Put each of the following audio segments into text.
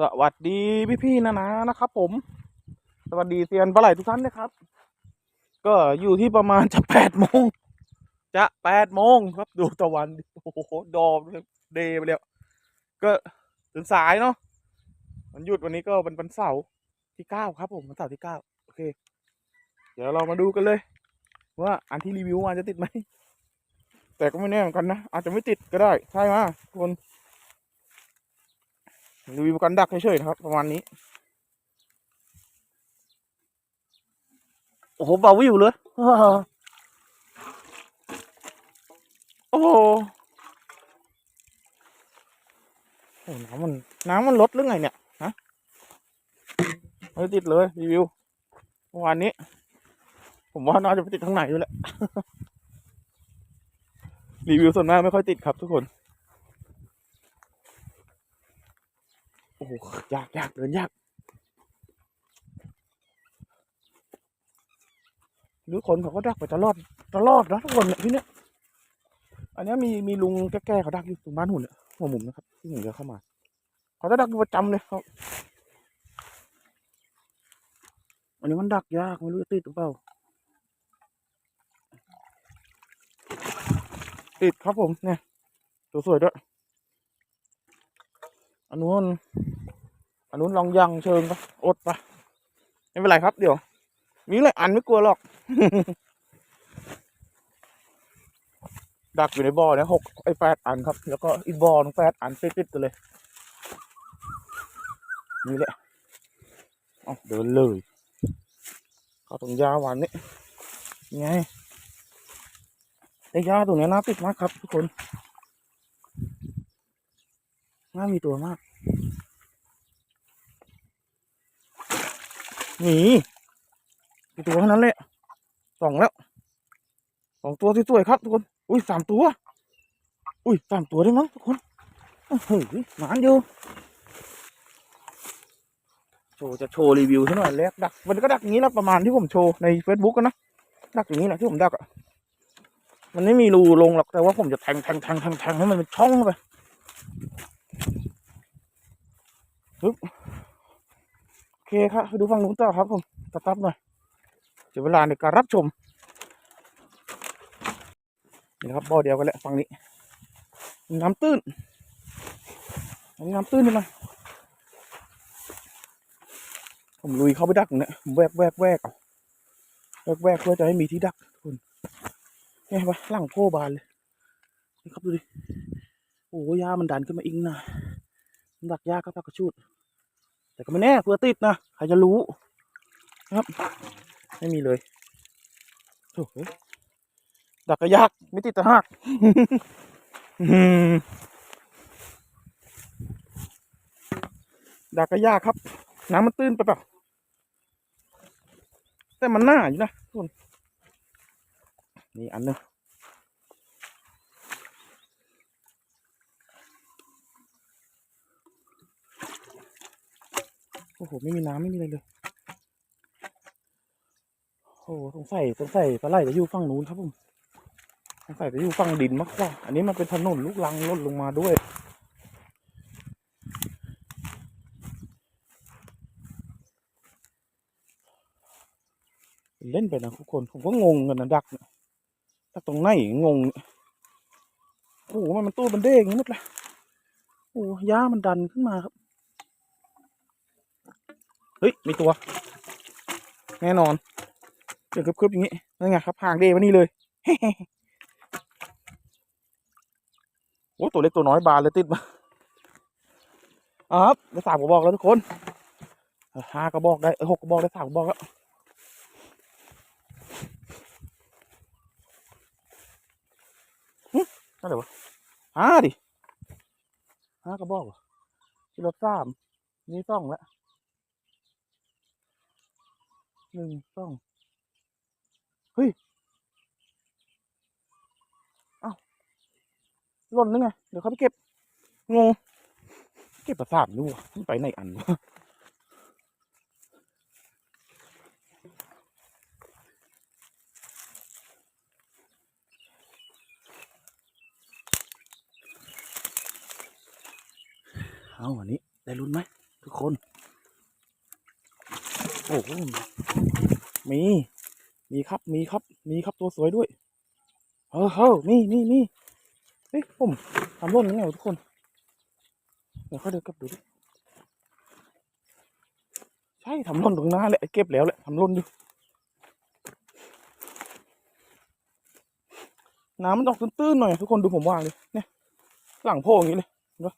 สวัสดีพี่ๆนะนะนะครับ ผม สวัสดีเซียนปลาไหลทุกท่านนะครับ ก็อยู่ที่ประมาณจะแปดโมงจะแปดโมงครับดูตะวันโอ้โหดอมเดย์ไปแล้วก็ถึงสายเนาะวันหยุดวันนี้ก็เป็นวันเสาร์ที่เก้าครับ ผมวันเสาร์ที่เก้าโอเค เดี๋ยวเรามาดูกันเลย ว่าอันที่รีวิวมาจะติดไหมแต่ก็ไม่แน่เหมือนกันนะอาจจะไม่ติดก็ได้ ใช่ไหมคน รีวิวกันดักเฉยๆนะครับ ประมาณนี้ โอ้โหเบาวิวเลยโอ้โหโอ้น้ำมันน้ำมันลดหรือไงเนี่ยฮะไม่ติดเลยรีวิวเมื่อวานนี้ ผมว่าน่าจะไปติดข้างไหนอยู่แหละรีวิวส่วนมากไม่ค่อยติดครับทุกคน อ้โหยากยากเดินยากหรือคนเขาก็ดักไปตลอดตลอดนะทุกคนเนี่ยที่เนี้ยอันเนี้ยมีมีลุงแก่ๆเขาดักอยู่ตรงบ้านหุ่นเนี่ยหัวมุมนะครับที่ผมเดินเข้ามา เขาจะดักอยู่ประจำเลยเขาอันนี้มันดักยากไม่รู้จะติดหรือเปล่าติดครับผมเนี่ยตัวสวยด้วย อันนู้นอันนู้นลองยังเชิงปะอดปะไม่เป็นไรครับเดี๋ยว มีอะไรอันไม่กลัวหรอก ดักอยู่ในบ่อเนี่ยหกไอ้แปดอันครับ แล้วก็อีกบ่อนึงแปดอันติดๆกันเลยนี่แหละเอาเดินเลยเขาตรงยาหวานนี่ไงไอ้ยาตรงนี้น่าติดมากครับทุกคน น่ามีตัวมากหนีกี่ตัวเท่านั้นแหละสองแล้วสองตัวที่สวยๆครับทุกคน อุ้ยสามตัว อุ้ยสามตัวได้มั้งทุกคนโอ้โหหมานอยู่โชว์จะโชว์รีวิวซะหน่อยแรกดัก มันก็ดักอย่างนี้ละประมาณที่ผมโชว์ใน Facebook กันนะ ดักอย่างนี้แหละที่ผมดักอะมันไม่มีรูลงหรอกแต่ว่าผมจะแทงแทงแทงแทงแทงให้มันเป็นช่องเข้าไป ปึ๊บโอเคครับไปดูฝั่งนู้นต่อครับผมตัดตับหน่อยเดี๋ยวเวลาในการรับชมนี่นะครับบ่อเดียวกันแหละฝั่งนี้ น้ำตื้นอันนี้น้ำตื้นใช่ไหมผมลุยเข้าไปดักเนี่ยผมแวกแวกแวกเอาแวกแวกเพื่อจะให้มีที่ดักทุกคนเนี่ยเห็นปะหลังโพบานเลยนี่ครับดูดิ โอ้ยามันดันขึ้นมาอิงนะมันดักยากครับพักกระชูด แต่ก็ไม่แน่เผื่อติดนะใครจะรู้ครับ ไม่มีเลยโอ้โหดักก็ยากไม่ติดต่หักดักก็ยากครับ น้ำมันตื้นไปเปล่าแต่มันหน้าอยู่นะทุกคนนี่อันนึง อ้โห ไม่มีน้ำไม่มีอะไรเลย โอ้โหสงสัยสงสัยปลาไหลจะอยู่ฝั่งนู้นครับผมสงสัยจะอยู่ฝั่งดินมากกว่า อันนี้มันเป็นถนนลูกลังล่นลงมาด้วยเล่นไปนะทุกคน ผมก็งงกันนะดักนี่ยดักตรงไหนงง โอ้โหมันมันตู้มันเด้งหมดเลยโอ้โหหญ้ามันดันขึ้นมาครับ เฮ้ย มีตัว แน่นอนเดี๋ยวคึบๆอย่างนี้นั่นไงครับห่างเดมานี่เลยโอ้ตัวเล็กตัวน้อยบานเลยติดมาอ่าครับได้สามกระบอกแล้วทุกคนห้ากระบอกได้หกกระบอกได้สามกระบอกแล้วหึอะไรวะห้าดิห้ากระบอกเหรอที่รถสามนี่สองแล้ว หนึ่งสองหล่นนึงไง เดี๋ยวเขาไปเก็บ งง เก็บประสาทดูมันไปไหนอันวะเอาวันนี้ได้ลุ้นไหมทุกคน อ้โหมี มีครับ มีครับ มีครับตัวสวยด้วยเออเฮ้อมีมีมีเฮ้ยผมทำร่นยังไงวทุกคน เดี๋ยวเขาเดินกลับดูดิ ใช่ทำร่นตรงหน้าแหละเก็บแล้วแหละทำร่นอยู่น้ำมันออกตื้นๆหน่อยทุกคนดูผมวางเลยเนี่ย หลังโพงอย่างนี้เลยเห็นปะ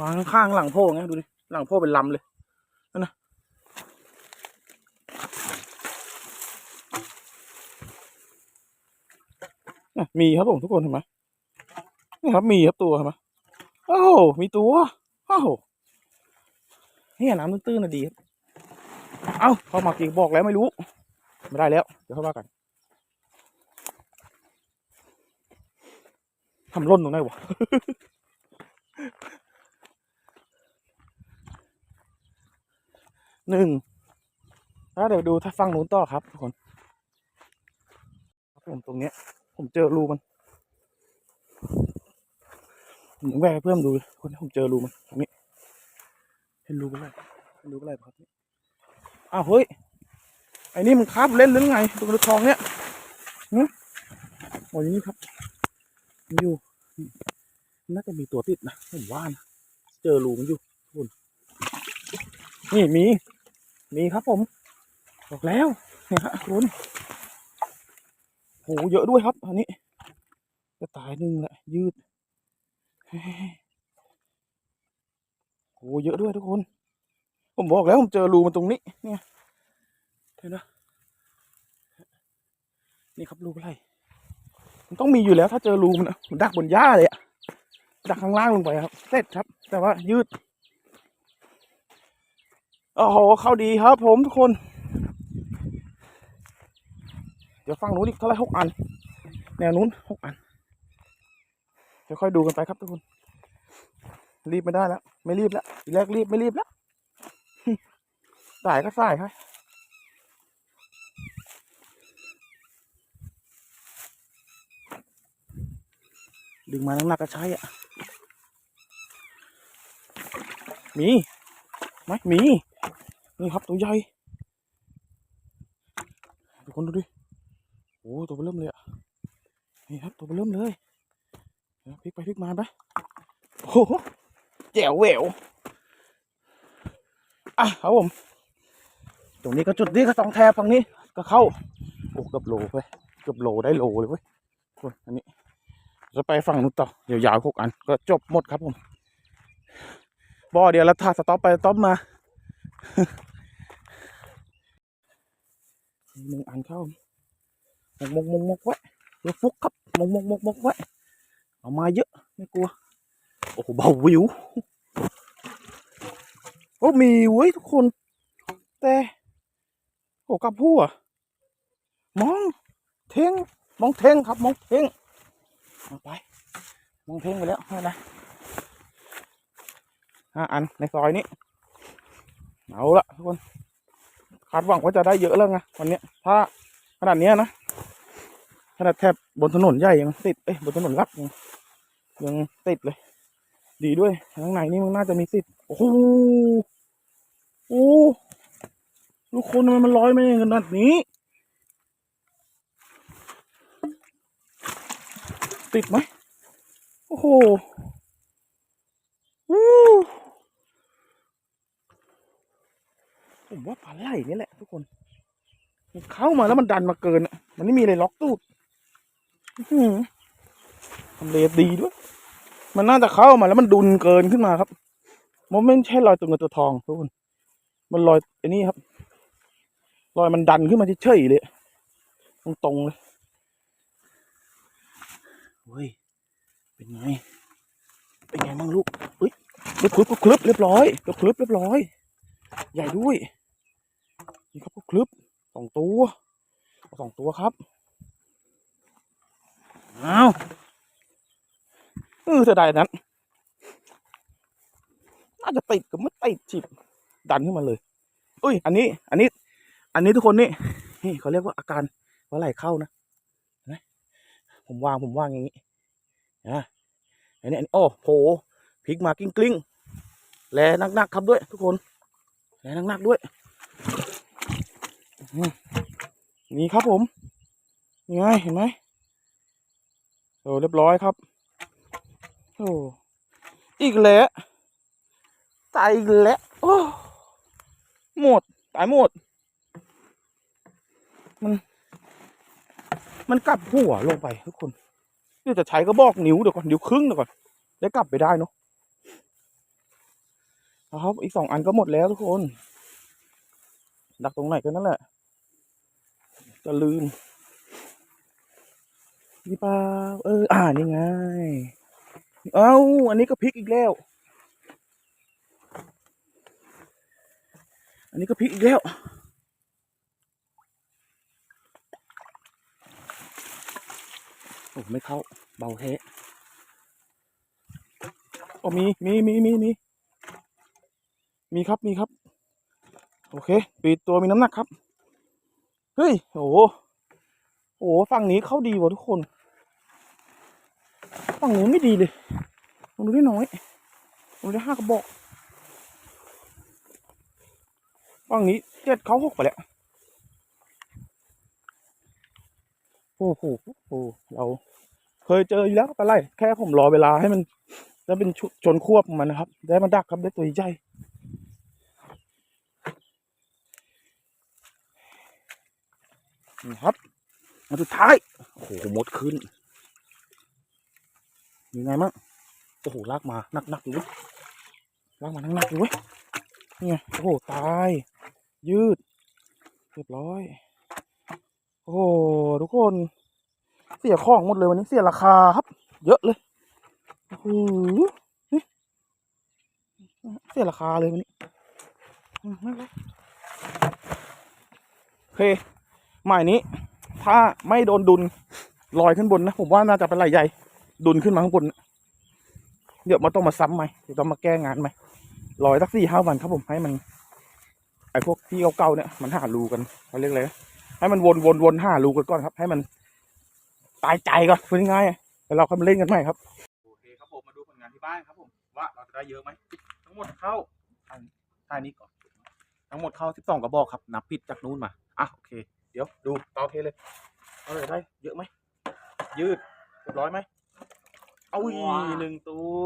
วางข้างหลังโพอย่างเงี้ยดูดิหลังโพเป็นลำเลย นะมีครับผมทุกคนเห็นไหมนี่ครับมีครับตัวเห็นไหมโอ้โหมีตัวโอ้โหเนี่ยน้ำตื้นๆนะดีครับเอ้าเข้ามากี่บอกแล้วไม่รู้ ไม่ได้แล้ว เดี๋ยวเข้ามากันทำร่นตรงไหนวะ หนึ่งแล้วเดี๋ยวดูถ้าฟังนู้นต่อครับทุกคนครับผมตรงเนี้ย ผมเจอรูมันผมแหวกเพื่อนดูเลยคนผมเจอรูมันตรงนี้ เห็นรูอะไรเห็นรูอะไรครับอ้าวเฮ้ยไอ้นี่มันคาบเล่นหรือไงตรงกระทองเนี้ยหึโอ้ยนี่ครับอยู่น่าจะมีตัวติดนะผมว่านะเจอรูมันอยู่คุณนี่มี มีครับผมบอกแล้วเนี่ยฮะคุณโหเยอะด้วยครับ อันนี้จะตายหนึ่งแหละยืดโหเยอะด้วยทุกคน ผมบอกแล้วผมเจอรูมันตรงนี้ เนี่ยเห็นไหมนี่ครับรูอะไรมันต้องมีอยู่แล้วถ้าเจอรูมันอะมันดักบนหญ้าเลยอะดักข้างล่างลงไปครับ เสร็จครับ แต่ว่ายืด โอ้โหเข้าดีครับผมทุกคน เดี๋ยวฟังนู้นอีกเท่าไรหกอัน แนวนู้นหกอันเดี๋ยวค่อยดูกันไปครับทุกคน รีบไม่ได้แล้ว ไม่รีบแล้วทีแรกรีบไม่รีบแล้วสายก็สายครับดึงมาหนักก็ใช้อะ มีไหมมี นี่ครับตัวใหญ่ทุกคนดูดิโอ้ตัวเบอเริ่มเลยอะนี่ครับตัวเบอเริ่มเลยพลิกไปพลิกมาไปโอ้โหแจ๋วแหววอะครับผมตรงนี้ก็จุดนี้ก็สองแทบฝั่งนี้ก็เข้าโอ้เกือบโลไปเกือบโลได้โลเลยเว้ยส่วนอันนี้จะไปฝั่งนู้นต่อยาวๆหกอันก็จบหมดครับผมบ่อเดียวแล้วถ้าสต็อปไปสต็อปมา หนึ่งอันเข้ามกมกมกมกไว้เดี๋ยวฟุกครับมกมกมกมกไว้เอามาเยอะไม่กลัว โอ้โหเบาวิวโอ้มีเว้ยทุกคน แต่โอ้กับผู้อะมองเทงมองเทงครับมองเทงเอาไปมองเพ่งไปแล้วไม่นไรห้าอันในซอยนี้ เอาละทุกคนคาดหวังว่าจะได้เยอะแล้วไงวันนี้ถ้าขนาดนี้นะขนาดแทบบนถนนใหญ่ยังติดเอ้ยบนถนนลัดยังยังติดเลย ดีด้วยข้างในนี่มันน่าจะมีสิทธิ์โอ้โหโอ้ลูกคนทำไมมันลอยมาอย่างขนาดนี้ ติดไหมโอ้โหวู้ ผมว่าปลาไหลนี่แหละทุกคน มันเข้ามาแล้วมันดันมาเกินอะมันไม่มีอะไรล็อกตู้ทำเลดีด้วย มันน่าจะเข้ามาแล้วมันดุนเกินขึ้นมาครับ มันไม่ใช่รอยตัวเงินตัวทองทุกคน มันรอยไอ้นี่ครับ รอยมันดันขึ้นมาเฉยๆเลย ตรงๆเลยเฮ้ย เป็นไง เป็นไงบ้างลูกเฮ้ยคลึบคลึบคลึบเรียบร้อยคลึบคลึบเรียบร้อย ใหญ่ด้วย นี่ครับคลึบสองตัวสองตัวครับเอ้าเออเสียดายนั้น น่าจะติดกับไม่ติดฉิบดันขึ้นมาเลยอุ้ย อันนี้ อันนี้ อันนี้ทุกคนนี่นี่เขาเรียกว่าอาการว่าไหลเข้านะนไหมผมวางผมวางอย่างนี้อะอันนี้อันนี้โอ้โหพลิกมากิ้งกลิ้งแลนักๆครับด้วย ทุกคนแลนักๆด้วย นี่ครับผมนี่ไงเห็นไหมโอ้เรียบร้อยครับโอ้อีกแล้วตายอีกแล้วโอ้หมดตายหมด มัน มันกลับหัวลงไปทุกคนเดี๋ยวจะใช้ก็บอกนิ้วเดี๋ยวก่อนนิ้วครึ่งเดี๋ยวก่อนได้กลับไปได้เนาะเอาครับอีกสองอันก็หมดแล้วทุกคน ดักตรงไหนกันนั่นแหละจะลืมนี่ปล่าเออ อ่านี่ไง เอ้า อันนี้ก็พลิกอีกแล้ว อันนี้ก็พลิกอีกแล้ว โอ้ไม่เข้า เบาแท้โอ้มี มี มี มี มี มีครับ มีครับ โอเค ปีดตัวมีน้ำหนักครับ เฮ้ย โอ้โหโอ้ฝั่งนี้เข้าดีว่ะทุกคน ฝั่งนู้นไม่ดีเลยมันดูได้น้อยมันได้ห้ากระบอก ฝั่งนี้เจ็ดเขาหกไปแล้ว โอ้โหโอ้โหเราเคยเจออยู่แล้วปลาไหลแค่ผมรอเวลาให้มันได้เป็นชนควบมันนะครับ ได้มาดักครับได้ตัวใหญ่ นี่ครับมาสุดท้าย โอ้โหหมดขึ้นยังไงมั่งโอ้โหลากมาหนักหนักๆอยู่เว้ยลากมาหนักหนักๆอยู่เว้ยนี่ไงโอ้โหตาย ยืดเรียบร้อย โอ้โหทุกคน เสียของหมดเลยวันนี้เสียราคาครับ เยอะเลยโอ้โหเสียราคาเลยวันนี้ไม่เป็นไรโอเค หมายนี้ ถ้าไม่โดนดุลลอยขึ้นบนนะ ผมว่าน่าจะเป็นไหลใหญ่ ดุลขึ้นมาข้างบน เดี๋ยวมาต้องมาซ้ำไหมเดี๋ยวต้องมาแก้งานไหมลอยสักสี่ห้าวันครับผมให้มัน ไอพวกที่เก่าๆเนี่ยมันหารูกันเขาเรียกอะไรให้มันวนวนวนหารูกันก่อนครับ ให้มันตายใจก่อนพูดง่ายๆแล้วเราค่อยมาเล่นกันใหม่ครับโอเคครับผมมาดูผลงานที่บ้านครับผมว่าเราจะได้เยอะไหมทั้งหมดเข้าอันท่านี้ก่อนทั้งหมดเข้าสิบสองกระบอกครับ นับผิดจากนู้นมา อะ โอเค ดี๋ยวดูเตาเทเลยเอาเลยได้เยอะไหมยืดเรียบร้อยไหมเอาอีหนึ่งตัว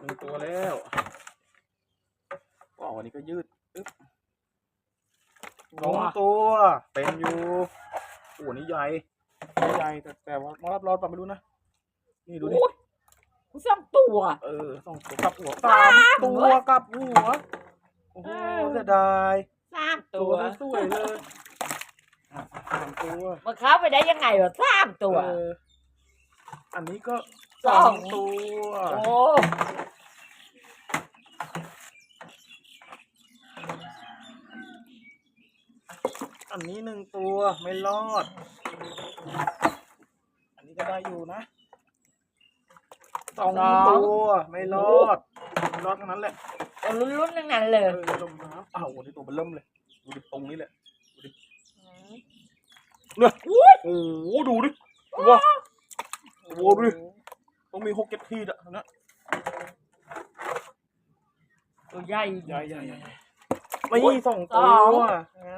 หนึ่งตัวแล้วก็วันนี้ก็ยืดอึ๊บสองตัวเป็นอยู่โอ้โหนี่ใหญ่ไม่ใหญ่แต่แต่ว่ามอรับรอดปะไม่รู้นะนี่ดูดิกูสองตัว เออสองตัวกลับหัวสามตัวกลับหัว โอ้โหเออเสียดายสามตัตัววสวยๆเลยอะ สามตัวมันเข้าไปได้ยังไงวะสามตัว เอออันนี้ก็สองตัวโอ้อันนี้หนึ่งตัวไม่รอด อันนี้ก็ได้อยู่นะสองตัวไม่รอดไม่รอดทั้งนั้นแหละตัวลุ้นๆทั้งนั้นเลเอยอลมน้ำอ้าววันนี้ตัวมันเริ่มเลย ดูดิตรงนี้แหละ เนี่ยโอ้โหดูดิดูว่าโอ้โหดูดิต้องมีหกเจ็ดขีดอะนะตัวใหญ่ใหญ่ใหญ่ใหญ่ไม่สองตัวไง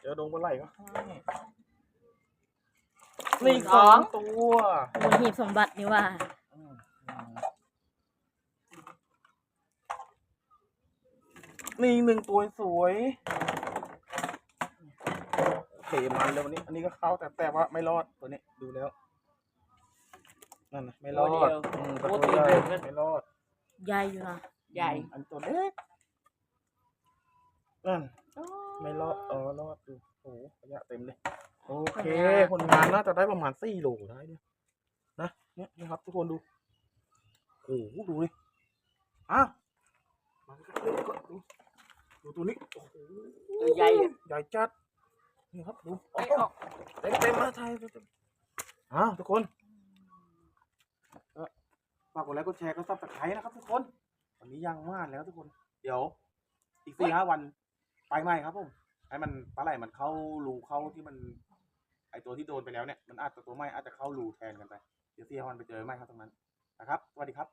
เจอดงปลาไหลก็ให้นี่สองตัวมันหีบสมบัตินี่ว่าอืมนี่หนึ่งตัวสวยโอ เคมันเลยวันนี้ อันนี้ก็เข้าแต่แต่ว่าไม่รอดตัวนี้ดูแล้ว นั่นนะไม่รอดอืมตัวใหญ่ไม่รอดใหญ่อยู่นะใหญ่อันตัวเล็กนั่น ไม่รอดเออรอดดูโอ้โหระยะเต็มเลย โอเคผลงานน่าจะได้ประมาณสี่โลได้เนี่ยนะเนี่ยนะครับทุกคนดูโอ้โหดูดิอ้าวมาใกล้ๆก่อนดูดูตัวนี้โอ้โหตัวใหญ่อะ ใหญ่จัด นี่ครับดูไม่ออกเต็มเต็มๆมาไทยเต็มๆอ้าวทุกคนเอ่อฝากกดไลค์กดแชร์ก็ซับสไครต์นะครับ ทุกคนวันนี้ยังมากแล้วทุกคน เดี๋ยว อีกสี่ห้าวันไปใหม่ครับผมให้มันปลาไหลมันเข้ารูเข้าที่มัน ไอตัวที่โดนไปแล้วเนี่ยมันอาจจะตัวใหม่อาจจะเข้ารูแทนกันไปเดี๋ยวสี่ห้าวันไปเจอใหม่ครับตรงนั้นนะครับสวัสดีครับ